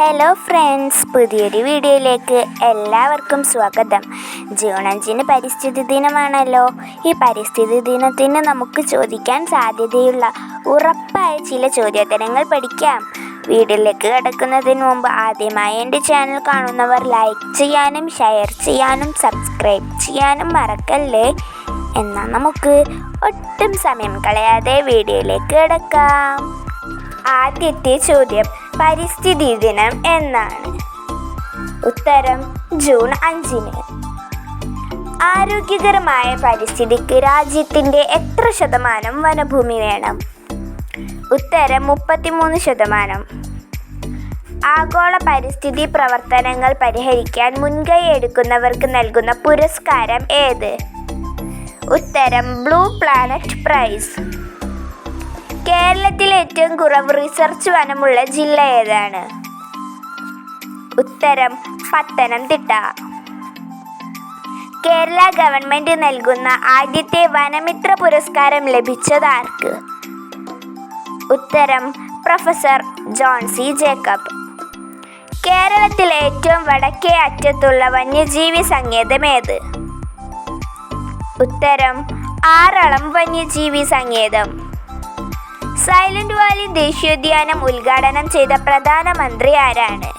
Hello friends പുതിയൊരു വീഡിയോയിലേക്ക് എല്ലാവർക്കും സ്വാഗതം. ജൂൺ അഞ്ചിന് പരിസ്ഥിതി ദിനമാണല്ലോ. ഈ പരിസ്ഥിതി ദിനത്തിന് നമുക്ക് ചോദിക്കാൻ സാധ്യതയുള്ള ഉറപ്പായ ചില ചോദ്യോത്തരങ്ങൾ പഠിക്കാം. വീഡിയോയിലേക്ക് കിടക്കുന്നതിന് മുമ്പ് ആദ്യമായി എന്റെ ചാനൽ കാണുന്നവർ ലൈക്ക് ചെയ്യാനും ഷെയർ ചെയ്യാനും സബ്സ്ക്രൈബ് ചെയ്യാനും മറക്കല്ലേ? എന്നാൽ നമുക്ക് ഒട്ടും സമയം കളയാതെ വീഡിയോയിലേക്ക് കിടക്കാം. ആദ്യത്തെ ചോദ്യം പരിസ്ഥിതി ദിനം എന്നാണ്. ഉത്തരം ജൂൺ അഞ്ചിന്. ആരോഗ്യകരമായ പരിസ്ഥിതിക്ക് രാജ്യത്തിന്റെ എത്ര ശതമാനം വനഭൂമി വേണം? ഉത്തരം മുപ്പത്തിമൂന്ന് ശതമാനം. ആഗോള പരിസ്ഥിതി പ്രവർത്തനങ്ങൾ പരിഹരിക്കാൻ മുൻകൈ എടുക്കുന്നവർക്ക് നൽകുന്ന പുരസ്കാരം ഏത്? ഉത്തരം ബ്ലൂ പ്ലാനറ്റ് പ്രൈസ്. കേരളത്തിൽ ഏറ്റവും കുറവ് റിസർച്ച് വനമുള്ള ജില്ല ഏതാണ്? ഉത്തരം പത്തനംതിട്ട. കേരള ഗവൺമെന്റ് നൽകുന്ന ആദ്യത്തെ വനമിത്ര പുരസ്കാരം ലഭിച്ചത് ആർക്ക് ഉത്തരം പ്രൊഫസർ ജോൺ സി ജേക്കബ്. കേരളത്തിലെ ഏറ്റവും വടക്കേ അറ്റത്തുള്ള വന്യജീവി സങ്കേതം ഏത്? ഉത്തരം ആറളം വന്യജീവി സങ്കേതം. സൈലന്റ് വാലി ദേശീയോദ്യാനം ഉദ്ഘാടനം ചെയ്ത പ്രധാനമന്ത്രി ആരാണ്?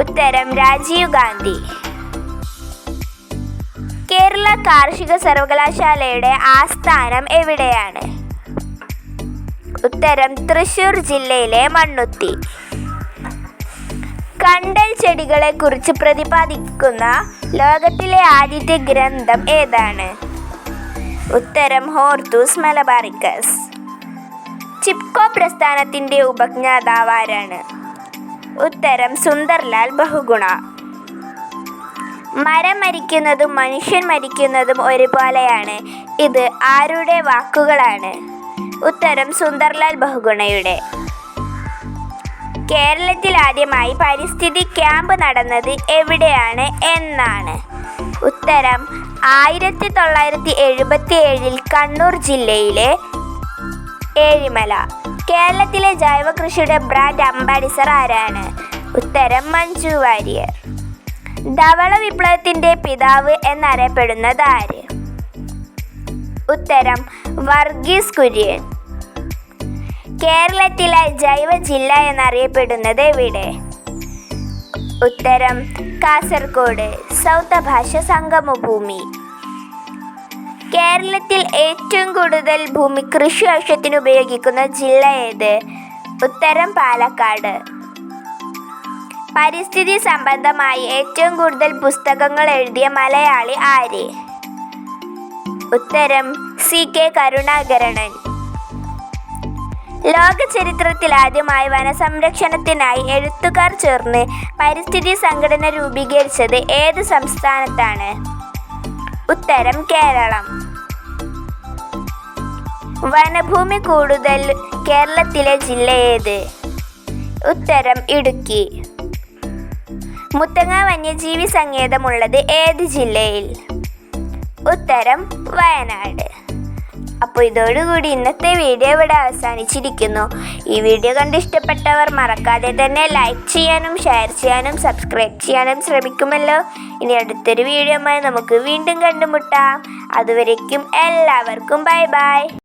ഉത്തരം രാജീവ് ഗാന്ധി. കേരള കാർഷിക സർവകലാശാലയുടെ ആസ്ഥാനം എവിടെയാണ്? ഉത്തരം തൃശൂർ ജില്ലയിലെ മണ്ണുത്തി. കണ്ടൽ ചെടികളെ കുറിച്ച് പ്രതിപാദിക്കുന്ന ലോകത്തിലെ ആദ്യത്തെ ഗ്രന്ഥം ഏതാണ്? ഉത്തരം ഹോർത്തൂസ് മലബാറിക്കസ്. ചിപ്കോ പ്രസ്ഥാനത്തിന്റെ ഉപജ്ഞാതാവ് ആരാണ് ഉത്തരം സുന്ദർലാൽ ബഹുഗുണ. മരം മരിക്കുന്നതും മനുഷ്യൻ മരിക്കുന്നതും ഒരുപോലെയാണ്. ഇത് ആരുടെ വാക്കുകളാണ്? ഉത്തരം സുന്ദർലാൽ ബഹുഗുണയുടെ. കേരളത്തിൽ ആദ്യമായി പരിസ്ഥിതി ക്യാമ്പ് നടന്നത് എവിടെയാണ് എന്നാണ്. ഉത്തരം ആയിരത്തി തൊള്ളായിരത്തി എഴുപത്തി ഏഴിൽ കണ്ണൂർ ജില്ലയിലെ ഏഴിമല. കേരളത്തിലെ ജൈവ കൃഷിയുടെ ബ്രാൻഡ് അംബാസിഡർ ആരാണ്? ഉത്തരം മഞ്ജു വാര്യർ. ധവള വിപ്ലവത്തിന്റെ പിതാവ് എന്നറിയപ്പെടുന്നത് ആര്? ഉത്തരം വർഗീസ് കുര്യൻ. കേരളത്തിലെ ജൈവ ജില്ല എന്നറിയപ്പെടുന്നത് എവിടെ? ഉത്തരം കാസർഗോഡ്. സൗത്ത ഭാഷ സംഗമഭൂമി. കേരളത്തിൽ ഏറ്റവും കൂടുതൽ ഭൂമി കൃഷി ആവശ്യത്തിന് ഉപയോഗിക്കുന്ന ജില്ല ഏത്? ഉത്തരം പാലക്കാട്. പരിസ്ഥിതി സംബന്ധമായി ഏറ്റവും കൂടുതൽ പുസ്തകങ്ങൾ എഴുതിയ മലയാളി ആര്? ഉത്തരം സി കെ കരുണാകരണൻ ലോക ചരിത്രത്തിൽ ആദ്യമായി വനസംരക്ഷണത്തിനായി എഴുത്തുകാർ ചേർന്ന് പരിസ്ഥിതി സംഘടന രൂപീകരിച്ചത് ഏത് സംസ്ഥാനത്താണ്? ഉത്തരം കേരളം. വനഭൂമി കൂടുതൽ കേരളത്തിലെ ജില്ല ഏത്? ഉത്തരം ഇടുക്കി. മുത്തങ്ങ വന്യജീവി സങ്കേതമുള്ളത് ഏത് ജില്ലയിൽ? ഉത്തരം വയനാട്. അപ്പോൾ ഇതോടുകൂടി ഇന്നത്തെ വീഡിയോ ഇവിടെ അവസാനിച്ചിരിക്കുന്നു. ഈ വീഡിയോ കണ്ട് ഇഷ്ടപ്പെട്ടവർ മറക്കാതെ തന്നെ ലൈക്ക് ചെയ്യാനും ഷെയർ ചെയ്യാനും സബ്സ്ക്രൈബ് ചെയ്യാനും ശ്രമിക്കുമല്ലോ. ഇനി അടുത്തൊരു വീഡിയോ നമുക്ക് വീണ്ടും കണ്ടുമുട്ടാം. അതുവരേക്കും എല്ലാവർക്കും ബൈ ബൈ